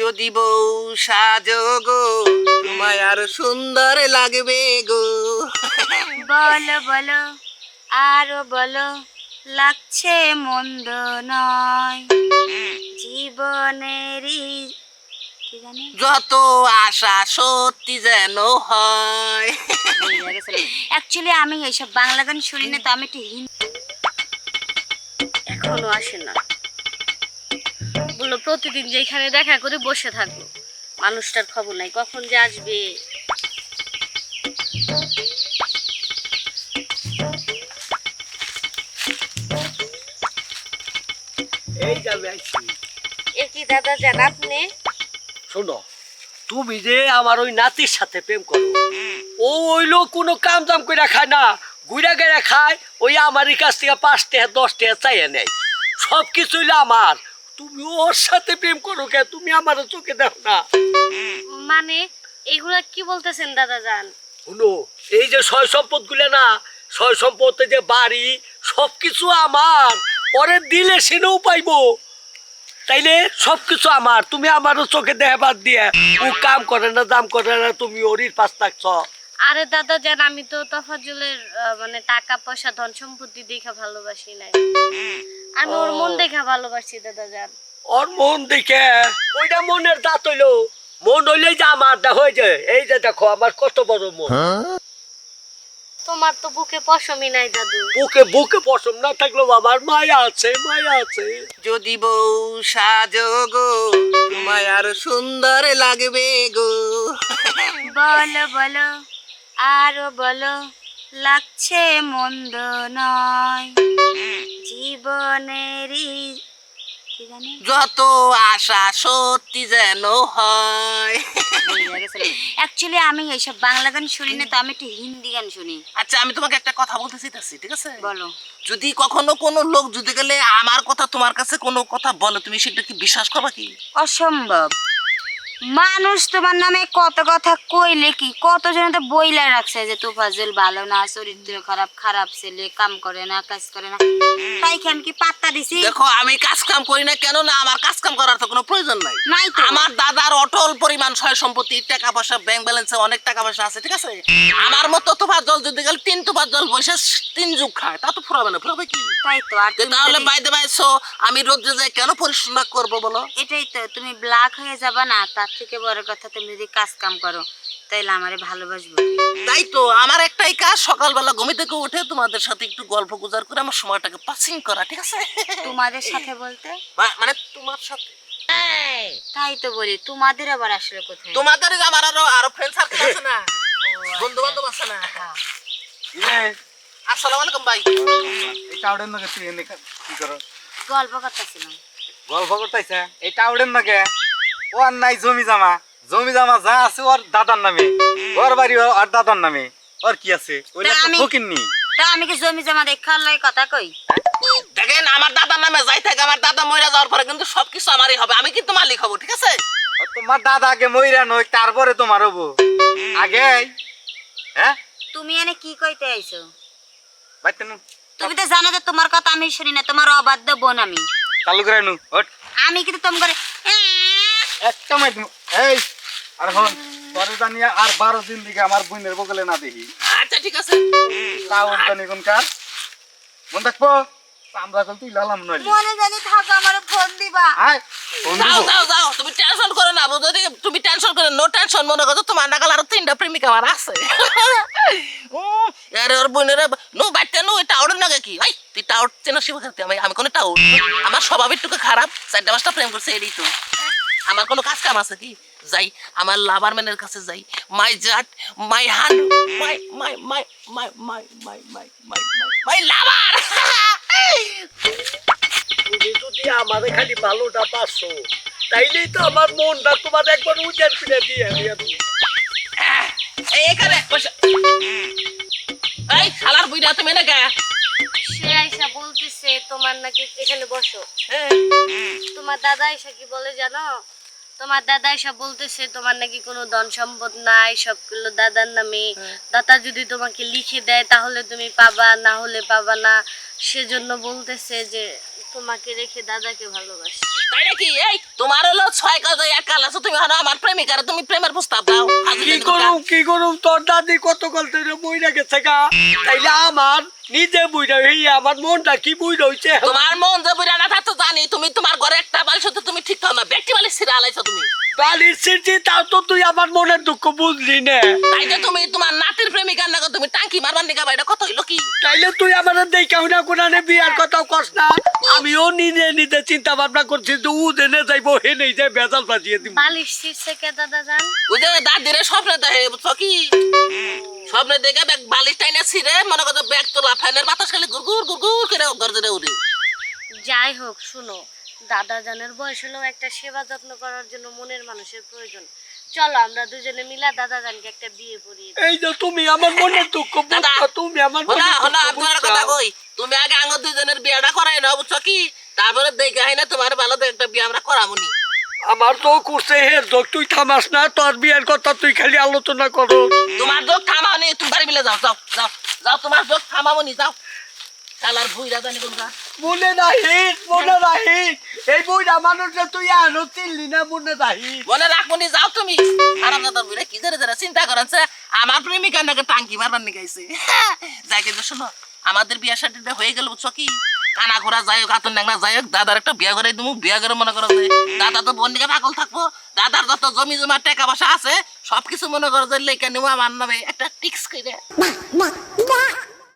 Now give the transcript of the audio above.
যদি বউ সাজো গো তোমায় আর সুন্দর লাগবে গো। বলো বলো আরও বলো লাগছে মন্দ নয়। জীবনেরই যত আশা সত্যি যেন হয়। অ্যাকচুয়ালি আমি এইসব বাংলা গান শুনি না তো আমি একটু হিন্দি এখনও আসে না। বলল প্রতিদিন যেখানে দেখা করে বসে থাকব। মানুষটার খবর নাই কখন যে আসবে? এই যাবে এ কি দাদা জান আপনি? শোনো তুমি যে আমার ওই নাতির সাথে প্রেম করো ও হইল কোনো কাম দাম করে খায় না গুড়া গেড়া খায় ওই আমারই কাছ থেকে পাঁচ টাকা দশ টাকা চাইয়া নেয়। সব কিছু আমার। তুমি ওর সাথে প্রেম করো কে? তুমি আমার চোখে দেখো না। মানে এগুলা কি বলতেছেন দাদা জান শুনো এই যে সয় সম্পদগুলো না সয় সম্পদে যে বাড়ি সব কিছু আমার ওরে দিলে সেটাও পাইবো। তাইলে সব কিছু আমার। তুমি আমারও চোখে দেহবাদ দিয়ে। ও কাম করে না দাম করে না তুমি ওরির পাশ থাকছ। আরে দাদা জান আমি তো তফাজুলের আহ, মানে টাকা পয়সা ধন সম্পত্তি দেখা ভালোবাসি নাই। আমি ওর মন। দেখা ভালোবাসি দাদা জান। ওর মন দেখে? ওইটা মনের দাঁত হইল। মন হইলে যে আমার দেখ হয়ে যায়। এই যে দেখো আমার কত বড় মন। তোমার তো বুকে পশমই নাই দাদু। বুকে বুকে পছন্দ না থাকলেও আমার মায়া আছে মায়া আছে। যদি বউ সাজো গো তোমায় আর সুন্দর লাগবে গো। বলো বলো। আরও বলো লাগছে মন্দ নয়। জীবনেরই যত আশা সত্যি যেন হয়। অ্যাকচুয়ালি আমি এইসব বাংলা গান শুনি না তো আমি একটু হিন্দি গান শুনি। আচ্ছা আমি তোমাকে একটা কথা বলতে চাইতেছি ঠিক আছে? বলো। যদি কখনো কোনো লোক যদি গেলে আমার কথা তোমার কাছে কোনো কথা বলে তুমি সেটা কি বিশ্বাস করবা কি? অসম্ভব। মানুষ তোমার নামে কত কথা কইলে কি? কতজন তো বইলা রাখছে যে তোফাজুল ভালো না চরিত্র খারাপ খারাপ ছেলে কাম করে না কাজ করে না। তাই কেন কি পাত্তা দিছি? দেখো আমি কাজ কাম করি না কেন? না আমার কাজ কাম করার তো কোনো প্রয়োজন নাই। নাই তো। আমার দাদার অটল পরিমাণ সয় সম্পত্তি টাকা পয়সা ব্যাংক ব্যালেন্সে অনেক টাকা পয়সা আছে ঠিক আছে? আমার মতো তোফার জল যদি গেলে তিন তোফার জল বসে তিন যুগ খায় তা তো ফুরাবে না ফুরাবে কি? তাই তো আর তাহলে বাইদে বাইসো আমি রোদ্রে যাই কেন পরিশ্রম করব বলো? এটাই তো তুমি ব্ল্যাক হয়ে যাবা না তার থেকে বড় কথা তুমি যদি কাজ কাম করো তাইলে আমারে ভালোবাসবো। তাই তো আমার একটাই কাজ সকালবেলা ঘুমি থেকে উঠে তোমাদের সাথে একটু গল্প গুজার করে আমার সময়টাকে পাসিং করা ঠিক আছে? তোমাদের সাথে বলতে? মানে তোমার সাথে। তাই তো বলি তোমাদের আবার আসলে কোথায়? তোমাদের আমার আরও আরও ফ্রেন্ড সার্কেল আছে না? বন্ধু বান্ধব আছে না? আসসালামু আলাইকুম ভাই। এই টাউডের নাকি তুই এনে কি করো? গল্প করতেছিলাম। গল্প করতেছে? এই টাউডের নাকি? ও আর নাই জমি জামা। জমি জামা যা আছে ওর দাদার নামে। ঘর বাড়ি ওর ওর দাদার নামে। ওর কি আছে? ওই তা আমি- ফকির তা আমি কি জমি জমা দেখার লাই কথা কই? দেখেন আমার দাদার নামে যাই থাকে আমার দাদা মরে যাওয়ার পরে কিন্তু সবকিছু আমারই হবে। আমি কিন্তু মালিক হব ঠিক আছে? তোমার দাদা আগে মইরা নই তারপরে তোমার হব। আগে? হ্যাঁ? তুমি এনে কি কইতে আইছো? বাইতে নু তুমি তো জানো যে তোমার কথা আমি শুনি না তোমার অবাধ্য বোন আমি। চালু করে নু ওট আমি কিন্তু তোম করে একটা এই আর হন পরে জানি আর বারো দিন দিকে আমার বোনের বগলে না দেখি। আচ্ছা ঠিক আছে। টাউন জানি কোনকার মন থাকব? আমরা কল তুই লালাম নইলি মনে জানি থাকো আমার ফোন দিবা। আয় যাও যাও যাও তুমি টেনশন করে না বুঝো তুমি টেনশন করে নো টেনশন মনে করো তোমার নাগাল আরও তিনটা প্রেমিকা আমার আছে। উম, আরে ওর বোনের নো বাইতে নো এটা আউট নাগে কি? ভাই তুই টাউট চেনা শিব আমি আমি কোনো টাউট আমার স্বভাব একটু খারাপ চারটা পাঁচটা প্রেম করছে এটাই তো। আমার কোনো কাজ কাম আছে কি? যাই আমার লাভার ম্যানের কাছে যাই। মাই জাট মাই হান মাই মাই মাই মাই মাই মাই মাই মাই মাই মাই লাভার তুমি যদি আমারে খালি ভালোটা পাচ্ছো তাইলেই তো আমার মনটা তোমার একবার উজার ফিরে দিয়ে এখানে এই শালার বুইরা তুমি না গায়া। সে আইসা বলতেছে তোমার নাকি এখানে বসো। হ্যাঁ। তোমার দাদা এসা কি বলে জানো? তোমার দাদা এসা বলতেছে তোমার নাকি কোনো ধন সম্পদ নাই সবগুলো দাদার নামে। দাদা যদি তোমাকে লিখে দেয় তাহলে তুমি পাবা না হলে পাবা না। সেজন্য বলতেছে যে তোমাকে রেখে দাদাকে ভালোবাসে। তাই নাকি? এই তোমার হলো ছয় কাজ এক কাল আছে তুমি হলো আমার প্রেমিকার তুমি প্রেমের প্রস্তাব দাও। কি করুম কি করুম? তোর দাদি কত কল থেকে বইরা গেছে গা? তাইলে আমার নিজে বুঝা হই আমার মনটা কি বুঝ হইছে? তোমার মন যে বুড়া না তা তো জানি তুমি তোমার ঘরে একটা বালিশ হতে তুমি ঠিক থাও না আলাইছো তুমি। বালির সিটি তাও তো তুই আমার মনের দুঃখ বুঝলি না। তাই যে তুমি তোমার নাতির প্রেমিকার নাকি তুমি টাঙ্কি মারবার নিকা বাইরে কত হইল কি? তাইলে তুই আমার দেখা না কোনানে বিয়ার কথাও কস না। আমিও নিজে নিজে চিন্তা ভাবনা করছি যে উ দেনে যাইবো হে নেই যে বেজাল বাজিয়ে দিব বালিশ ছিঁড়ছে কে দাদা জান? ওই যে দাদিরে স্বপ্নে দেখে বুঝছ কি? স্বপ্নে দেখে ব্যাগ বালিশ টাইনে ছিঁড়ে মনে করছ ব্যাগ তোলা ফ্যানের বাতাস খালি গুরগুর গুরগুর করে গর্জনে উড়ে। যাই হোক শুনো দাদা জানের বয়স হলেও একটা সেবা যত্ন করার জন্য মনের মানুষের প্রয়োজন। চলো আমরা দুজনে মিলা দাদা জানকে একটা বিয়ে দিই। এই যে তুমি আমার মনের দুঃখ দাদা, বুঝছ তুমি আমার মনের হলা আপনার কথা কই। তুমি আগে আঙ্গ দুজনের বিয়েটা করাই নাও বুঝছ কি? তারপরে দেখে হয় না তোমার ভালো তো একটা বিয়ে আমরা করামুনি। আমার তো করছে হে যোগ তুই থামাস না তোর বিয়ের কথা তুই খালি আলোচনা করো। তোমার যোগ থামাওনি তুমি বাড়ি মিলে যাও যাও যাও যাও তোমার যোগ থামাবনি যাও। শালার ভুইরা জানি কোনটা মনে রাহি মনে রাহি এই বইটা মানুষ যে তুই আনো চিনলি না মনে রাহি মনে রাখবনি যাও তুমি। আরাম দাদার বুড়ে কি ধরে ধরে চিন্তা করেন আমার প্রেমিকা নাকি টাঙ্কি মারবার নিগাইছে যাই কিন্তু শোনো আমাদের বিয়া শাদিটা হয়ে গেল বুঝছ কি? কানা ঘোরা যাই হোক আতন নাংনা যাই হোক দাদার একটা বিয়া করে দিমু বিয়া করে মনে করো যে দাদা তো বোন দিকে পাগল থাকব দাদার যত জমি জমা টাকা পয়সা আছে সবকিছু মনে করো যে লেখা নেব আমার নামে একটা টিক্স করে।